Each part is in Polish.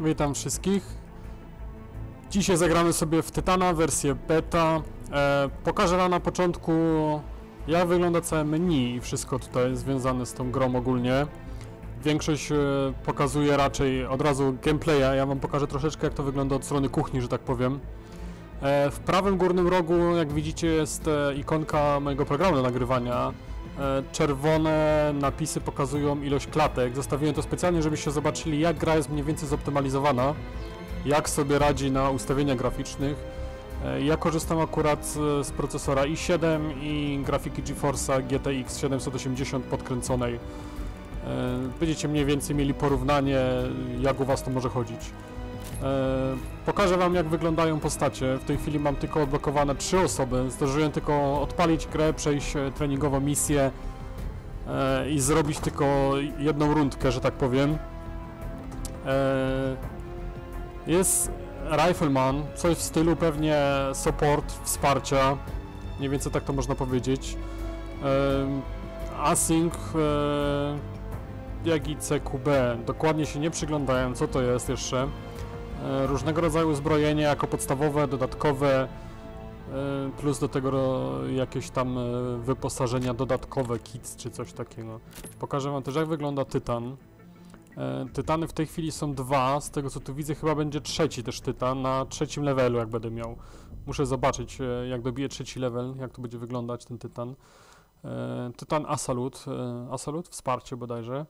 witam wszystkich. Dzisiaj zagramy sobie w Tytana, wersję beta. E, pokażę wam na początku, jak wygląda całe menu i wszystko tutaj związane z tą grą ogólnie. Większość e, pokazuje raczej od razu gameplaya, ja wam pokażę troszeczkę jak to wygląda od strony kuchni, że tak powiem. E, w prawym górnym rogu, jak widzicie, jest e, ikonka mojego programu do nagrywania. E, Czerwone napisy pokazują ilość klatek. Zostawiłem to specjalnie, żebyście zobaczyli, jak gra jest mniej więcej zoptymalizowana, jak sobie radzi na ustawieniach graficznych. E, Ja korzystam akurat z, procesora i7 i grafiki GeForce'a GTX 780 podkręconej. E, Będziecie mniej więcej mieli porównanie, jak u Was to może chodzić. E, Pokażę Wam, jak wyglądają postacie. W tej chwili mam tylko odblokowane trzy osoby. Zdążyłem tylko odpalić grę, przejść e, treningową misję e, i zrobić tylko jedną rundkę, że tak powiem. Jest Rifleman, coś w stylu pewnie support, wsparcia. Mniej więcej tak to można powiedzieć. Async, jak i CQB. Dokładnie się nie przyglądałem, co to jest jeszcze. E, różnego rodzaju uzbrojenie jako podstawowe, dodatkowe, e, plus do tego jakieś tam e, wyposażenia dodatkowe, kits czy coś takiego. Pokażę wam też jak wygląda Tytan. Tytany w tej chwili są dwa, z tego co tu widzę chyba będzie trzeci też Tytan, na trzecim levelu jak będę miał. Muszę zobaczyć jak dobiję trzeci level, jak to będzie wyglądać ten Tytan. Tytan Asalut, Asalut, wsparcie bodajże.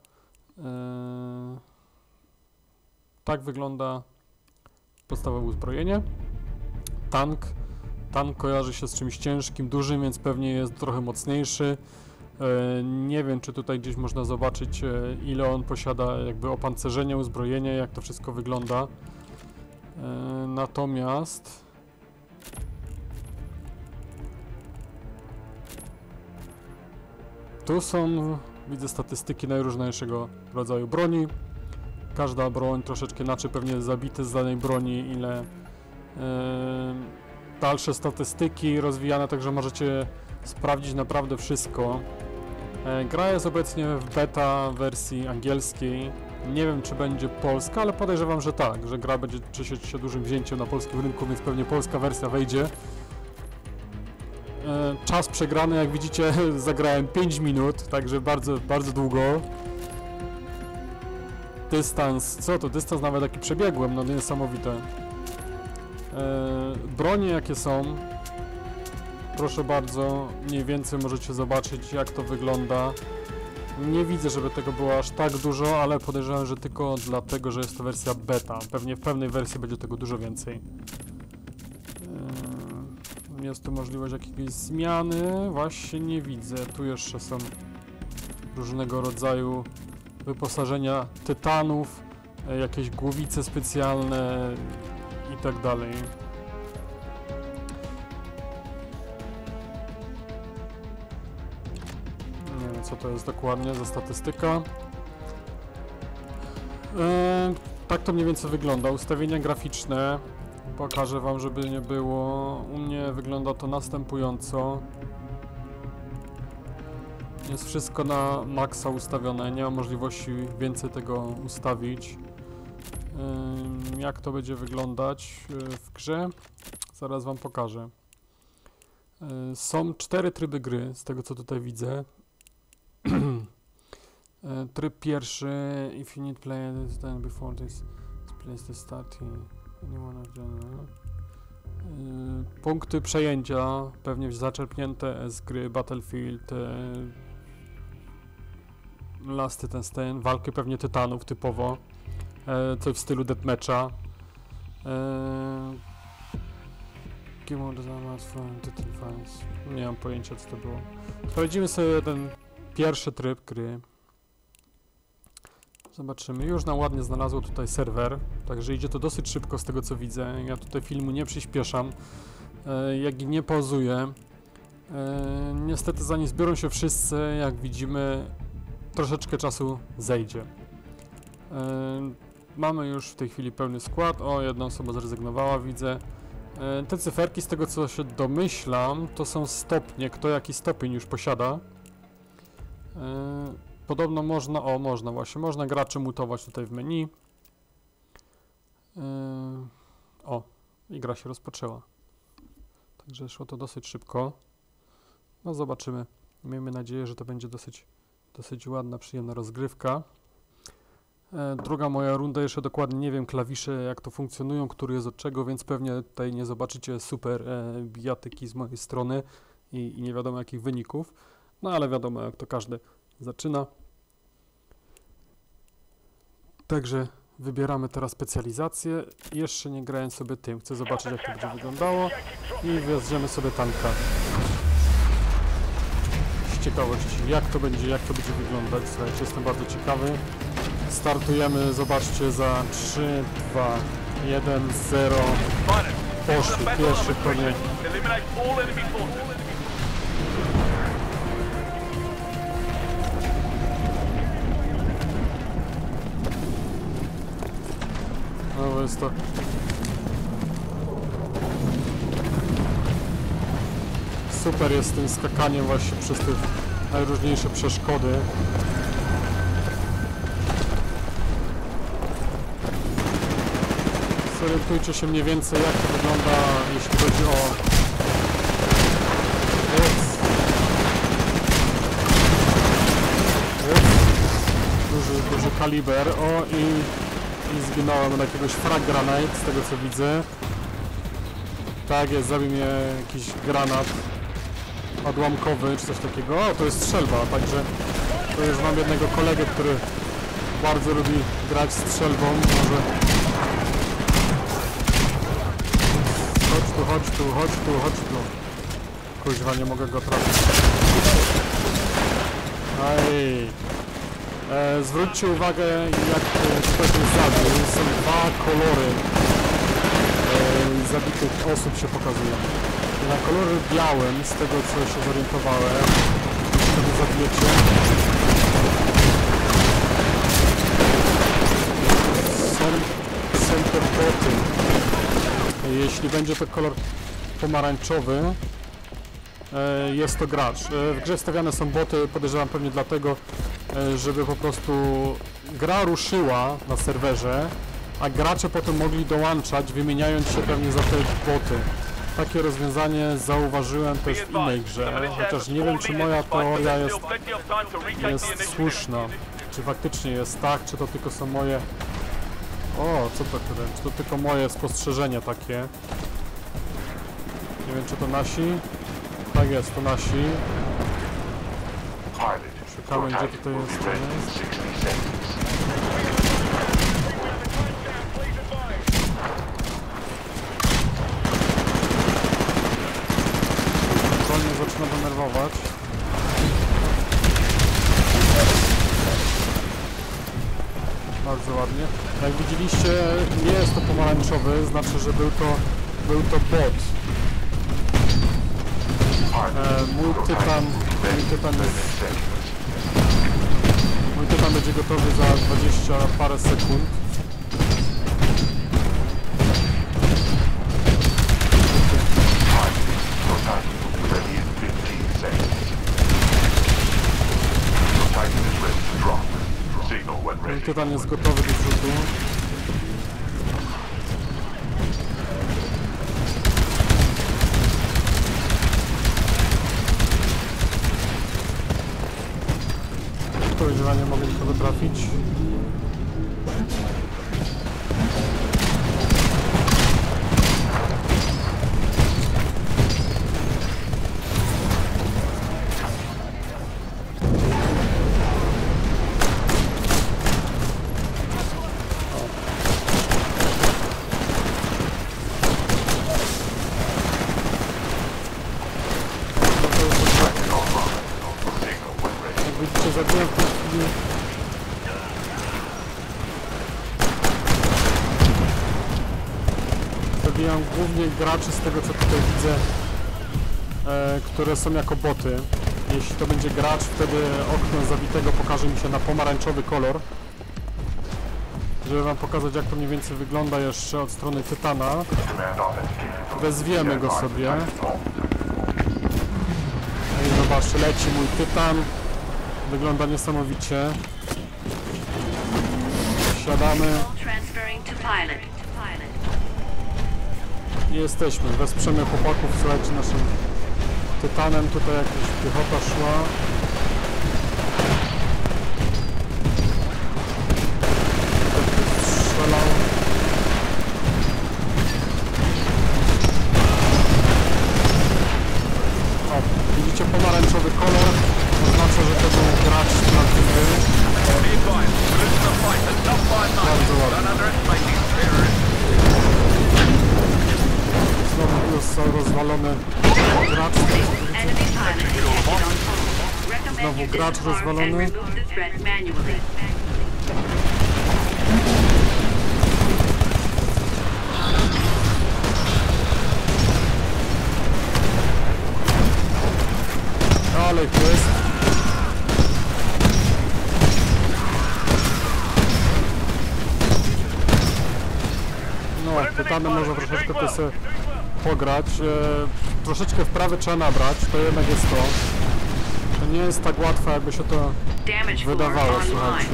Tak wygląda podstawowe uzbrojenie. Tank. Tank kojarzy się z czymś ciężkim, dużym, więc pewnie jest trochę mocniejszy. E, Nie wiem, czy tutaj gdzieś można zobaczyć, e, ile on posiada jakby opancerzenia, uzbrojenia, jak to wszystko wygląda. E, Natomiast... Tu są, widzę, statystyki najróżniejszego rodzaju broni. Każda broń troszeczkę inaczej, pewnie zabite z danej broni, ile e, dalsze statystyki rozwijane, także możecie sprawdzić naprawdę wszystko. E, gra jest obecnie w beta wersji angielskiej. Nie wiem, czy będzie polska, ale podejrzewam, że tak, że gra będzie cieszyć się dużym wzięciem na polskim rynku, więc pewnie polska wersja wejdzie. E, czas przegrany, jak widzicie, zagrałem 5 minut, także bardzo, bardzo długo. Dystans, co to? Dystans nawet taki przebiegłem, no niesamowite. E, bronie jakie są, proszę bardzo, mniej więcej możecie zobaczyć jak to wygląda. Nie widzę, żeby tego było aż tak dużo, ale podejrzewam, że tylko dlatego, że jest to wersja beta. Pewnie w pewnej wersji będzie tego dużo więcej. E, Jest tu możliwość jakiejś zmiany, właśnie nie widzę. Tu jeszcze są różnego rodzaju wyposażenia tytanów, e, jakieś głowice specjalne i tak dalej. Nie wiem co to jest dokładnie za statystyka. E, tak to mniej więcej wygląda. Ustawienia graficzne. Pokażę wam, żeby nie było. U mnie wygląda to następująco. Jest wszystko na maksa ustawione, nie ma możliwości więcej tego ustawić. Jak to będzie wyglądać y, w grze? Zaraz Wam pokażę. Y, Są cztery tryby gry, z tego co tutaj widzę. Y, Tryb pierwszy, if you play done before this place the starting anyone Punkty przejęcia, pewnie zaczerpnięte z gry Battlefield, Lasty ten ten, walki pewnie tytanów typowo, e, coś w stylu deathmatcha. E. Nie mam pojęcia co to było. Sprawdzimy sobie ten pierwszy tryb gry. Zobaczymy. Już nam ładnie znalazło tutaj serwer, także idzie to dosyć szybko z tego co widzę. Ja tutaj filmu nie przyspieszam, e, jak i nie pauzuję. E, niestety zanim zbiorą się wszyscy, jak widzimy, troszeczkę czasu zejdzie. Em, Mamy już w tej chwili pełny skład. O, jedna osoba zrezygnowała, widzę. E, Te cyferki, z tego co się domyślam, to są stopnie, kto jaki stopień już posiada. E, Podobno można, o można właśnie, można graczy mutować tutaj w menu. Yy, o, i gra się rozpoczęła. Także szło to dosyć szybko. No zobaczymy. Miejmy nadzieję, że to będzie dosyć, dosyć ładna, przyjemna rozgrywka. E, Druga moja runda, jeszcze dokładnie nie wiem klawisze jak to funkcjonują, który jest od czego, więc pewnie tutaj nie zobaczycie super e, bijatyki z mojej strony i, i nie wiadomo jakich wyników. No ale wiadomo jak to każdy zaczyna. Także wybieramy teraz specjalizację. Jeszcze nie grałem sobie tym, chcę zobaczyć jak to będzie wyglądało i wezwiemy sobie tanka. Z ciekawości jak to będzie, jak to będzie wyglądać. Słuchajcie, jestem bardzo ciekawy. Startujemy, zobaczcie, za 3, 2, 1, 0. Poszły, pierwszy konie. Eliminate all enemy forces. No jest to... Super jest tym skakaniem właśnie przez te najróżniejsze przeszkody. Zorientujcie się mniej więcej jak to wygląda jeśli chodzi o... Ups. Ups. Duży, duży kaliber. O i i zginąłem od jakiegoś frag granate, z tego co widzę. Tak jest, zabił mnie jakiś granat odłamkowy czy coś takiego. O, to jest strzelba, także to już mam jednego kolegę, który bardzo lubi grać strzelbą. Może... Chodź tu, chodź tu, chodź tu, chodź tu. Kuźwa, nie mogę go trafić. Aj. E, zwróćcie uwagę, jak e, kto tu zabił. Są dwa kolory zabitych osób się pokazują. Na kolorze białym, z tego co się zorientowałem, sobie zabijecie, te boty. Jeśli będzie to kolor pomarańczowy, e, jest to gracz. E, W grze stawiane są boty, podejrzewam pewnie dlatego, e, żeby po prostu gra ruszyła na serwerze, a gracze potem mogli dołączać, wymieniając się pewnie za te boty. Takie rozwiązanie zauważyłem też w innej grze, chociaż nie wiem czy moja teoria jest, jest słuszna. Czy faktycznie jest tak, czy to tylko są moje... O, co to tyle? Czy to tylko moje spostrzeżenia takie? Nie wiem czy to nasi? Tak jest, to nasi. Szukamy gdzie tutaj jest. Denerwować. Bardzo ładnie. Jak widzieliście, nie jest to pomarańczowy, znaczy, że był to, był to bot. E, mój tytan, mój tytan jest, mój tytan będzie gotowy za 20 parę sekund. Tytan jest gotowy do rzutu. Podejrzewam, nie mogę nikogo trafić. Graczy z tego co tutaj widzę, e, które są jako boty. Jeśli to będzie gracz, wtedy okno zabitego pokaże mi się na pomarańczowy kolor. Żeby wam pokazać jak to mniej więcej wygląda jeszcze od strony Tytana. Wezwiemy go sobie. i zobaczcie, leci mój tytan. Wygląda niesamowicie. Siadamy. Jesteśmy. Wesprzemy chłopaków, słuchajcie, naszym tytanem. Tutaj jakaś piechota szła. Został rozwalony gracz. Znowu gracz rozwalony. Ale tu jest. No, tytany można troszeczkę tu sobie pograć. E, troszeczkę wprawy trzeba nabrać, to jednak jest to. To nie jest tak łatwe, jakby się to wydawało, słuchajcie.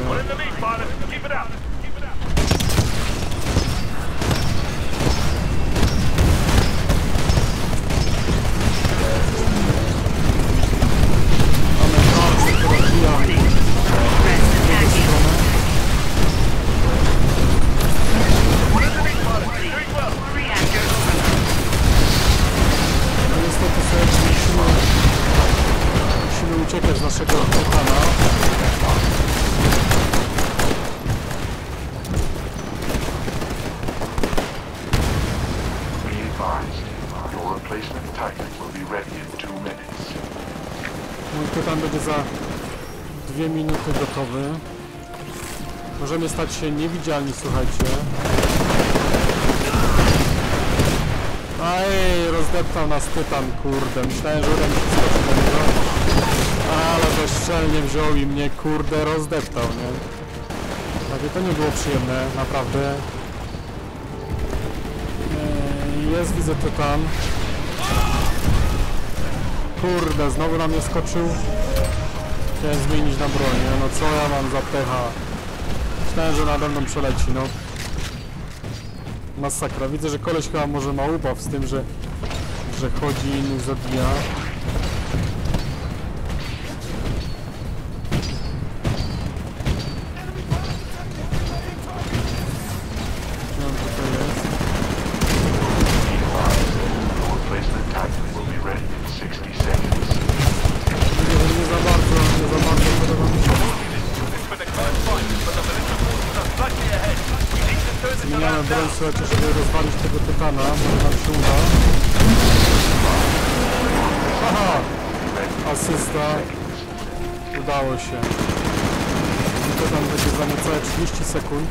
Ready in two minutes. Mój tytan będzie za dwie minuty gotowy. Możemy stać się niewidzialni, słuchajcie. Aj, rozdeptał nas tytan, kurde. Myślałem, że uda mi się skoczyć bezczelnie wziął i mnie, kurde, rozdeptał, nie? Takie to nie było przyjemne, naprawdę. Eee, Jest, widzę tytan. Kurde, znowu na mnie skoczył. Chciałem zmienić na broń, nie? no co ja mam za pecha. Myślałem, że nade mną przeleci, no. Masakra. Widzę, że koleś chyba może ma ubaw z tym, że, że chodzi i zabija. To tam będzie za niecałe 30 sekund.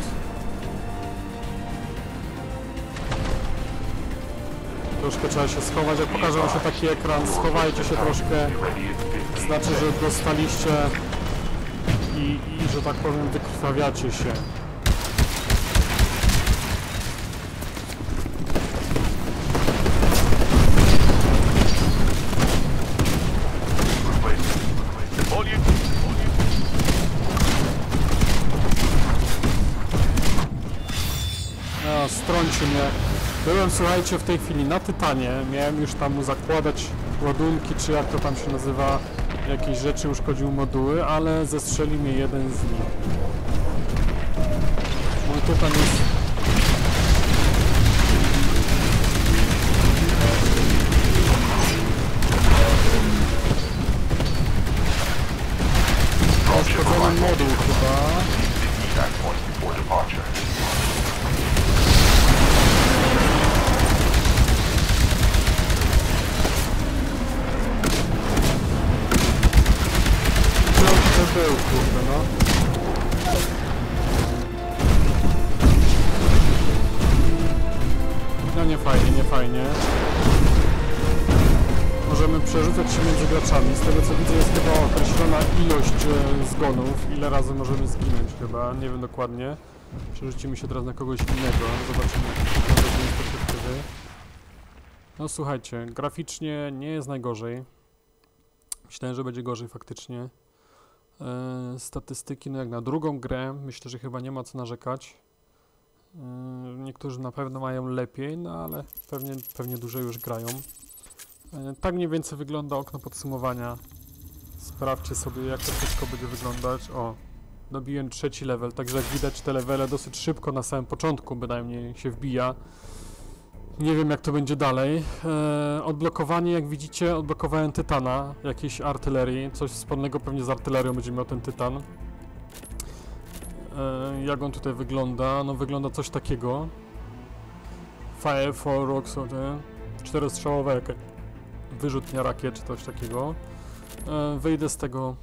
Troszkę trzeba się schować. Jak pokaże wam się taki ekran, schowajcie się troszkę. Ready in 15 Znaczy, że dostaliście i, i że tak powiem, wykrwawiacie się. Strącił mnie. Byłem, słuchajcie, w tej chwili na Tytanie. Miałem już tam mu zakładać ładunki, czy jak to tam się nazywa, jakieś rzeczy uszkodził moduły, ale zestrzelił mnie jeden z nich. Mój Tytan jest... chyba, nie wiem dokładnie. Przerzucimy się teraz na kogoś innego. Zobaczymy jak to perspektywy. No słuchajcie, graficznie nie jest najgorzej. Myślałem, że będzie gorzej faktycznie. E, statystyki, no jak na drugą grę, myślę, że chyba nie ma co narzekać. Yy, Niektórzy na pewno mają lepiej, no ale pewnie, pewnie dłużej już grają. Yy, Tak mniej więcej wygląda okno podsumowania. Sprawdźcie sobie jak to wszystko będzie wyglądać. O, dobiłem trzeci level, także jak widać te levele dosyć szybko na samym początku bynajmniej się wbija. Nie wiem jak to będzie dalej. Eee, odblokowanie, jak widzicie, odblokowałem Tytana, jakiejś artylerii, coś wspólnego pewnie z artylerią będzie miał ten Tytan. Eee, jak on tutaj wygląda? No wygląda coś takiego. Fire for Rocks, czterostrzałowe wyrzutnia rakiet czy coś takiego. Eee, wyjdę z tego,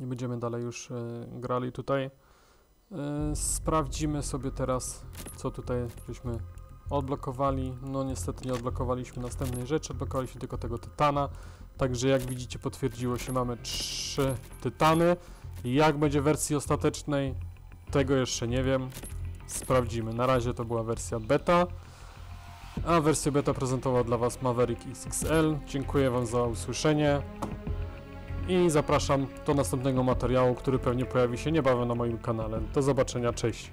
nie będziemy dalej już e, grali tutaj. E, sprawdzimy sobie teraz, co tutaj żeśmy odblokowali. No niestety nie odblokowaliśmy następnej rzeczy, odblokowaliśmy tylko tego tytana. Także jak widzicie potwierdziło się, mamy trzy tytany. Jak będzie wersji ostatecznej, tego jeszcze nie wiem. Sprawdzimy. Na razie to była wersja beta. A wersję beta prezentował dla Was Maverick XXL. Dziękuję Wam za usłyszenie. I zapraszam do następnego materiału, który pewnie pojawi się niebawem na moim kanale. Do zobaczenia, cześć.